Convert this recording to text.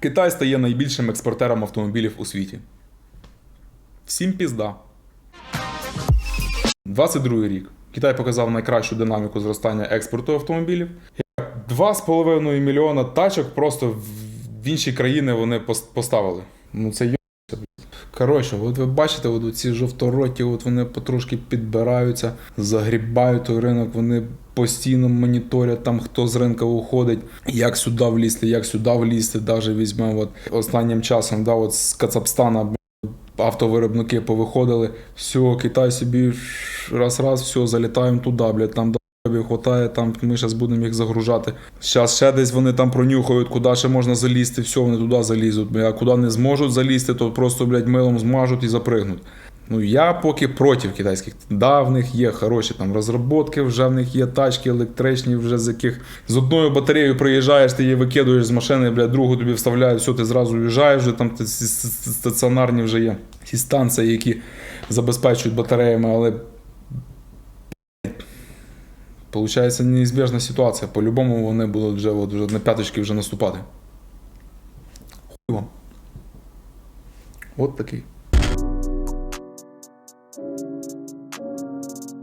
Китай стає найбільшим експортером автомобілів у світі. Всім пізда. 22 рік. Китай показав найкращу динаміку зростання експорту автомобілів. 2,5 мільйона тачок просто в- інші країни вони пос- поставили. Ну це йо. Коротше, от ви бачите, от ці жовтороті, от вони потрошки підбираються, загрібають той ринок, вони постійно моніторять там, хто з ринку уходить, як сюди влізти, як сюди влізти. Даже візьмемо от останнім часом, да, от з Кацапстана автовиробники повиходили, все, Китай собі раз-раз, все, залітаємо туди, блядь, там Тобі хватає, там ми зараз будемо їх загружати. Зараз ще десь вони там пронюхають, куди ще можна залізти, все, вони туди залізуть. А куди не зможуть залізти, то просто, блядь, милом змажуть і запригнуть. Ну я поки проти китайських. Да, в них є хороші там розробки, вже в них є тачки електричні, вже з яких з одною батареєю приїжджаєш, ти її викидуєш з машини, блядь, другу тобі вставляють, все, ти зразу уїжджаєш, вже там стаціонарні вже є ці станції, які забезпечують батареями, але Получається неізбіжна ситуація. По-любому вони будуть вже, от, вже на п'яточки вже наступати. Хуй вам. От такий. Thank you.